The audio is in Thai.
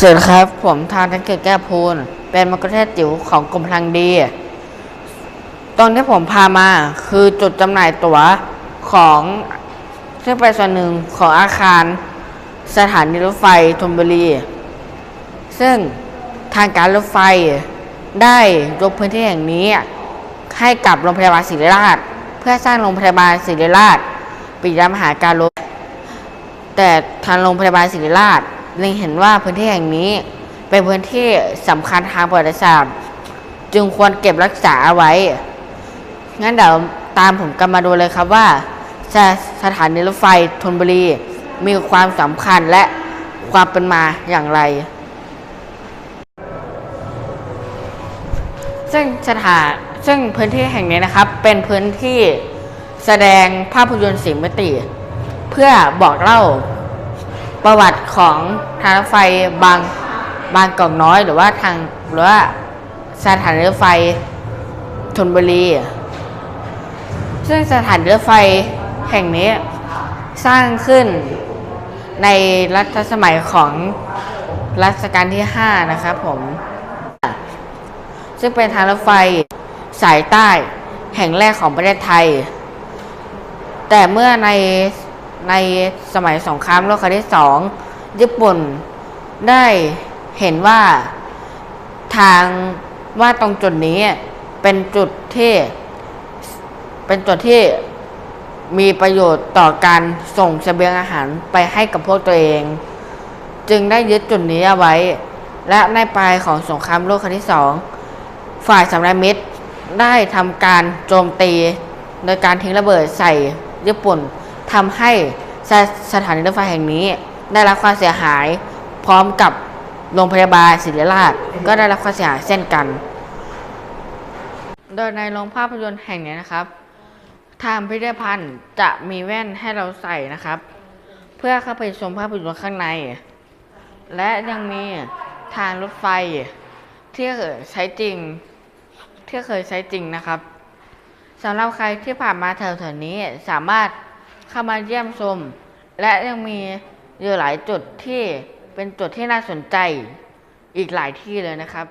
สวัสดีครับ ผมทานทังเกียรติแก้วพูนเป็นมะกุเทศจิ๋วของกรมพลังดีตรงที่ผมพามาคือจุดจำหน่ายตั๋วของซึ่งเป็นส่วนหนึ่งของอาคารสถานีรถไฟธนบุรี ซึ่งทางการรถไฟได้ยกพื้นที่แห่งนี้ ให้กับโรงพยาบาลศิริราช เพื่อสร้างโรงพยาบาลศิริราชปิยมหาการรถแต่ทางโรงพยาบาลศิริราช เล็งเห็นว่าพื้นที่แห่งนี้ เป็นพื้นที่สำคัญทางประวัติศาสตร์ จึงควรเก็บรักษาเอาไว้ งั้นเดี๋ยวตามผมกันมาดูเลยครับว่าสสถานีรถไฟธนบุรีมีความสำคัญและความเป็นมาอย่างไร ซึ่งสถานซึ่งพื้นที่แห่งนี้นะครับ เป็นพื้นที่แสดงภาพยนตร์สีมิติ เพื่อบอกเล่า ประวัติของทางรถไฟบางบางกอกน้อย หรือว่าทางหรือว่าสถานีรถไฟธนบุรี ซึ่งสถานีรถไฟแห่งนี้สร้างขึ้นในรัชสมัยของรัชกาลที่ 5 นะครับผม ซึ่งเป็นทางรถไฟสายใต้แห่งแรกของประเทศไทย แต่เมื่อใน ในสมัยสงครามโลกครั้งที่สองญี่ปุ่นได้เห็นว่าทางว่าตรงจุดนี้เป็นจุดที่เป็นจุดที่มีประโยชน์ต่อการส่งเสบียงอาหารไปให้กับพวกตัวเอง จึงได้ยึดจุดนี้เอาไว้ และในปลายของสงครามโลกครั้งที่สองฝ่ายสำนักมิตรได้ทำการโจมตีโดยการทิ้งระเบิดใส่ญี่ปุ่น ทำให้สสถานีรถไฟแห่งนี้ ได้รับความเสียหายพร้อมกับโรงพยาบาลศิริราชก็ได้รับความเสียหายเช่นกัน โดยในโรงภาพยนตร์แห่งนี้นะครับ ทางพิพิธภัณฑ์จะมีแว่นให้เราใส่นะครับ เพื่อเข้าไปชมภาพยนตร์ข้างใน และยังมีทางรถไฟที่ใช้จริงที่เคยใช้จริงนะครับสำหรับใครที่ผ่านมาแถวๆนี้สามารถ เข้ามาเยี่ยมชม และยังมีอยู่หลายจุดที่เป็นจุดที่น่าสนใจอีกหลายที่เลยนะครับ